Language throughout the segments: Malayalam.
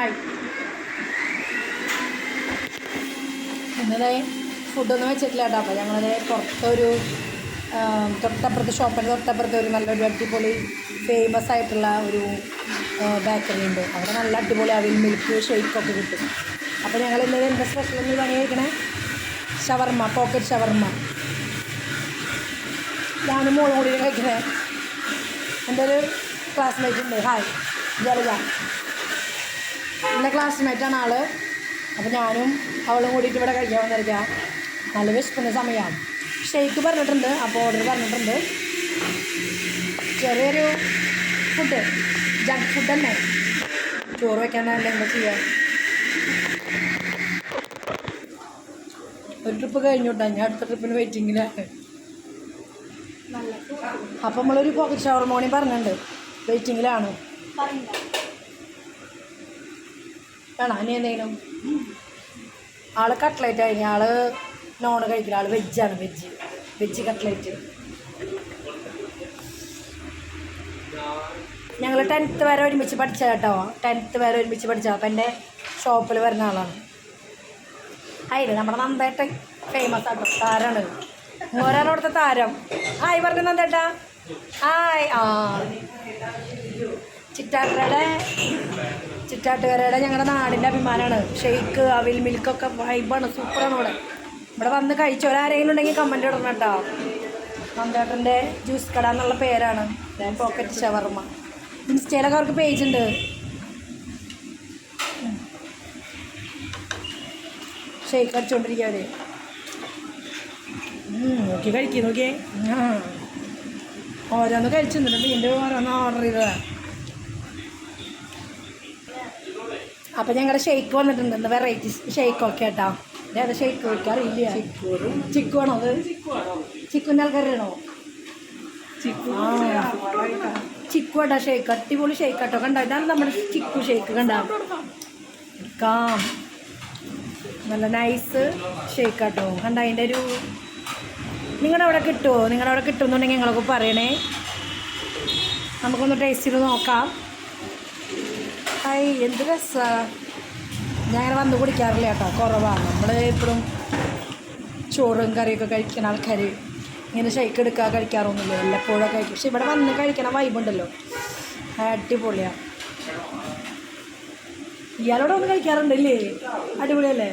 ഹായ് ഇന്നലെ ഫുഡൊന്നും വെച്ചിട്ടില്ല കേട്ടോ. അപ്പോൾ ഞങ്ങളത് പുറത്തൊരു തൊട്ടപ്പുറത്ത് ഷോപ്പിന്റെ തൊട്ടപ്പുറത്ത് ഒരു നല്ലൊരു അടിപൊളി ഫേമസ് ആയിട്ടുള്ള ഒരു ബേക്കറി ഉണ്ട്. അവിടെ നല്ല അടിപൊളി അവിൽ മിൽക്ക് ഷേക്കൊക്കെ കിട്ടും. അപ്പോൾ ഞങ്ങൾ ഇന്നലെ എന്താ സ്പെഷ്യൽ എന്ന് പണിയായിരിക്കണേ ഷവർമ്മ പോക്കറ്റ് ഷവർമ്മ. ഞാനും മോളും കൂടി കഴിക്കണേ. എന്റെ ഒരു ക്ലാസ്മേറ്റ് ഉണ്ട്. ഹായ് ജലജ എന്റെ ക്ലാസ്മേറ്റാണ് ആൾ. അപ്പോൾ ഞാനും അവളും കൂടിയിട്ട് ഇവിടെ കഴിക്കാൻ വന്നിരിക്കാം. നല്ല വിശപ്പിന്റെ സമയമാണ് ഷെയ്ക്ക് പറഞ്ഞിട്ടുണ്ട് അപ്പോൾ ഓർഡർ പറഞ്ഞിട്ടുണ്ട്. ചെറിയൊരു ഫുഡ് ജങ്ക് ഫുഡ് തന്നെ. ചോറ് വയ്ക്കാനല്ല എന്താ ചെയ്യുക ഒരു ട്രിപ്പ് കഴിഞ്ഞോട്ടാ ഞാൻ അടുത്ത ട്രിപ്പിന് വെയിറ്റിങ്ങിലാണ് അപ്പം നമ്മളൊരു പോക്കറ്റ് ഷവർ മോർണിംഗ് പറഞ്ഞിട്ടുണ്ട്. വെയിറ്റിങ്ങിലാണ് വേണോ ഇനി എന്തെങ്കിലും? ആൾ കട്ട്ലേറ്റ് കഴിഞ്ഞ ആൾ നോൺ കഴിക്കില്ല. ആൾ വെജാണ് വെജ് വെജ് കട്ട്ലേറ്റ് ഞങ്ങൾ ടെൻത്ത് വരെ ഒരുമിച്ച് പഠിച്ച കേട്ടോ. ടെൻത്ത് വരെ ഒരുമിച്ച് പഠിച്ച അപ്പം എന്റെ ഷോപ്പിൽ വരുന്ന ആളാണ്. അതിന് നമ്മുടെ നന്ദേട്ടൻ ഫേമസ് ആട്ടോ. താരാണ്. ഓരാണ് അവിടുത്തെ താരം. ഹായ് പറഞ്ഞു നന്ദേട്ടാ. ഹായ് ആ. ചിറ്റാട്ടുകരയുടെ ചിറ്റാട്ടുകരയുടെ ഞങ്ങളുടെ നാടിന്റെ അഭിമാനമാണ് ഷെയ്ക്ക് അവിൽ മിൽക്കൊക്കെ വൈബാണ് സൂപ്പറാണ് ഇവിടെ ഇവിടെ വന്ന് കഴിച്ചവരാരെങ്കിലും ഉണ്ടെങ്കിൽ കമന്റ് ഇടണം കേട്ടോ. നന്ദേട്ടന്റെ ജ്യൂസ് കട എന്നുള്ള പേരാണ്. പോക്കറ്റ് ഷവർമ്മ ഇൻസ്റ്റയിലൊക്കെ അവർക്ക് പേജ് ഉണ്ട്. ഷെയ്ക്ക് അടിച്ചുകൊണ്ടിരിക്കുക നോക്കി കഴിക്കും നോക്കിയേ. ഓരോന്ന് കഴിച്ചിട്ടുണ്ട്. വീണ്ടും ഓരോന്ന് ഓർഡർ ചെയ്തതാ. അപ്പം ഞങ്ങളുടെ ഷെയ്ക്ക് വന്നിട്ടുണ്ട്. ഇന്ന് വെറൈറ്റി ഷെയ്ക്കൊക്കെ കേട്ടോ ഏതാ ഷെയ്ക്ക് വയ്ക്കാറില്ല അറിയില്ല. ചിക്കു ആണോ അത്? ചിക്കുന്റെ ആൾക്കാരാണോ ചിക്കു കേട്ടോ ഷെയ്ക്ക് അടിപൊളി ഷെയ്ക്ക് കേട്ടോ കണ്ടോ? ഇതാണ് നമ്മുടെ ചിക്കു ഷെയ്ക്ക് കണ്ടോ? എടുക്കാം. നല്ല നൈസ് ഷേക്ക് കേട്ടോ കണ്ട? അതിന്റെ ഒരു നിങ്ങളുടെ അവിടെ കിട്ടുമോ നിങ്ങളുടെ അവിടെ കിട്ടുമെന്നുണ്ടെങ്കിൽ ഞങ്ങളൊക്കെ പറയണേ. നമുക്കൊന്ന് ടേസ്റ്റ് ചെയ്ത് നോക്കാം. ഹായ് എന്ത് രസമാണ് ഞാൻ വന്ന് കുടിക്കാറില്ല കേട്ടോ കുറവാണ് നമ്മൾ എപ്പോഴും ചോറും കറിയൊക്കെ കഴിക്കുന്ന ആൾക്കാർ ഇങ്ങനെ ഷേക്ക് എടുക്കുക കഴിക്കാറൊന്നുമില്ല. എല്ലപ്പോഴും കഴിക്കും. പക്ഷെ ഇവിടെ വന്ന് കഴിക്കണ വൈബുണ്ടല്ലോ അടിപൊളിയാണ് ഇയാളോട് ഒന്ന് കഴിക്കാറുണ്ടല്ലേ? അടിപൊളിയല്ലേ?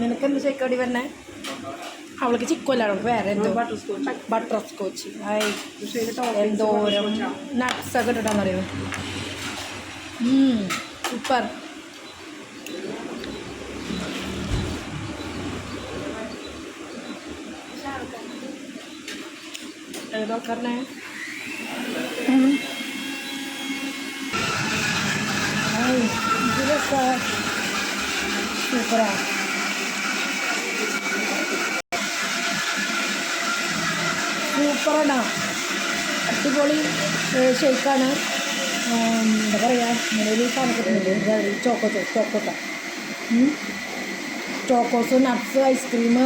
നിനക്കെന്ത് ഷേക്കടി വരണേ? അവൾക്ക് ചിക്കുമല്ല അവൾക്ക് വേറെ എന്തോ? Butter scotch. ആയി എന്തോരം നട്ട്സ് ഒക്കെ ഇട്ടിട്ടാന്നറിയോ? സൂപ്പർ ഏതാൾക്കാരനെ സൂപ്പറാ സൂപ്പറാണ് അടിപൊളി ഷേക്കാണ്. എന്താ പറയുക ഇങ്ങനെ ഒരു സാധനത്തിനുണ്ട്. ചോക്കോ ചോക്കോട്ട ചോക്കോസ് നട്ട്സ് ഐസ്ക്രീം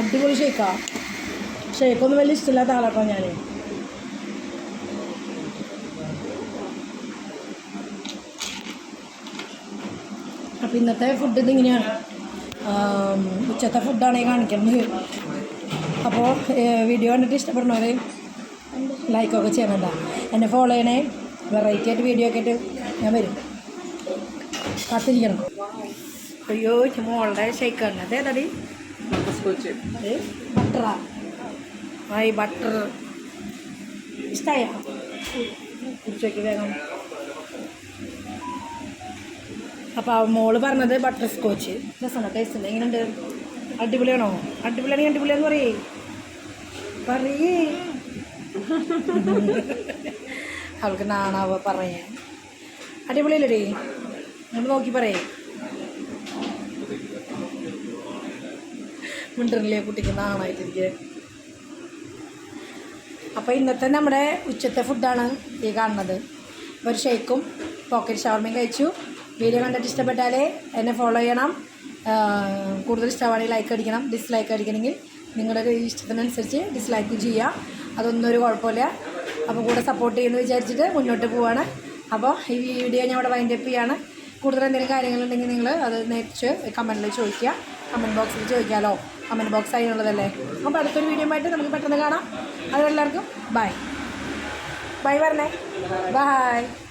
അടിപൊളി ഷേക്കാ. ഷേക്കൊന്നും വലിയ ഇഷ്ടമില്ലാത്ത ആളാട്ടോ ഞാൻ അപ്പോൾ ഇന്നത്തെ ഫുഡ് ഇതിങ്ങനെയാണ് ഉച്ചത്തെ ഫുഡാണ് ഈ കാണിക്കുന്നത്. അപ്പോൾ വീഡിയോ കണ്ടിട്ട് ഇഷ്ടപ്പെടുന്നവർ ലൈക്കൊക്കെ ചെയ്യണം എന്നെ ഫോളോ ചെയ്യണേ വെറൈറ്റി ആയിട്ട് വീഡിയോ ഒക്കെ ആയിട്ട് ഞാൻ വരും. കാത്തിരിക്കണം. അയ്യോ മോളുടെ ഷേക്കാണ് അതേതടി ബട്ടറാ ആയി ബട്ടർ ഇഷ്ടമായ കുടിച്ചോക്ക് വേഗം. അപ്പോൾ മോൾ പറഞ്ഞത് ബട്ടർ സ്കോച്ച് രസമാണ് ടേസ്റ്റ് ഉണ്ട്? എങ്ങനെയുണ്ട്? അടിപൊളിയാണോ? അടിപൊളിയാണെങ്കിൽ അടിപൊളിയാന്ന് പറയേ. പറയേ. അവൾക്ക് നാണാവ പറയാൻ അടിപൊളിയല്ലേ നമ്മൾ നോക്കി പറയേ. മിണ്ടറിലെ കുട്ടിക്ക്? നാണായിട്ടിരിക്കെ. അപ്പോൾ ഇന്നത്തെ നമ്മുടെ ഉച്ചത്തെ ഫുഡാണ് ഈ കാണുന്നത്. ഒരു ഷേക്കും പോക്കറ്റ് ഷവർമയും കഴിച്ചു. വീഡിയോ കണ്ടിട്ട് ഇഷ്ടപ്പെട്ടാലേ എന്നെ ഫോളോ ചെയ്യണം. കൂടുതൽ ഇഷ്ടമാണെങ്കിൽ ലൈക്ക് അടിക്കണം ഡിസ്ലൈക്ക് അടിക്കണമെങ്കിൽ നിങ്ങളുടെ ഇഷ്ടത്തിനനുസരിച്ച് ഡിസ്ലൈക്ക് ചെയ്യുക. അതൊന്നും ഒരു കുഴപ്പമില്ല. അപ്പോൾ കൂടെ സപ്പോർട്ട് ചെയ്യുമെന്ന് വിചാരിച്ചിട്ട് മുന്നോട്ട് പോവാണ്. അപ്പോൾ ഈ വീഡിയോ ഞാൻ ഇവിടെ വൈൻഡപ്പ് ചെയ്യാണ്. കൂടുതൽ എന്തെങ്കിലും കാര്യങ്ങളുണ്ടെങ്കിൽ നിങ്ങൾ അത് നേരിച്ച് കമന്റിൽ ചോദിക്കുക. കമന്റ് ബോക്സിൽ ചോദിക്കാമല്ലോ കമന്റ് ബോക്സ് അതിനുള്ളതല്ലേ അപ്പോൾ അടുത്തൊരു വീഡിയോ ആയിട്ട് നമുക്ക് പെട്ടെന്ന് കാണാം. അതെല്ലാവർക്കും ബൈ ബൈ പറഞ്ഞേ. ബൈ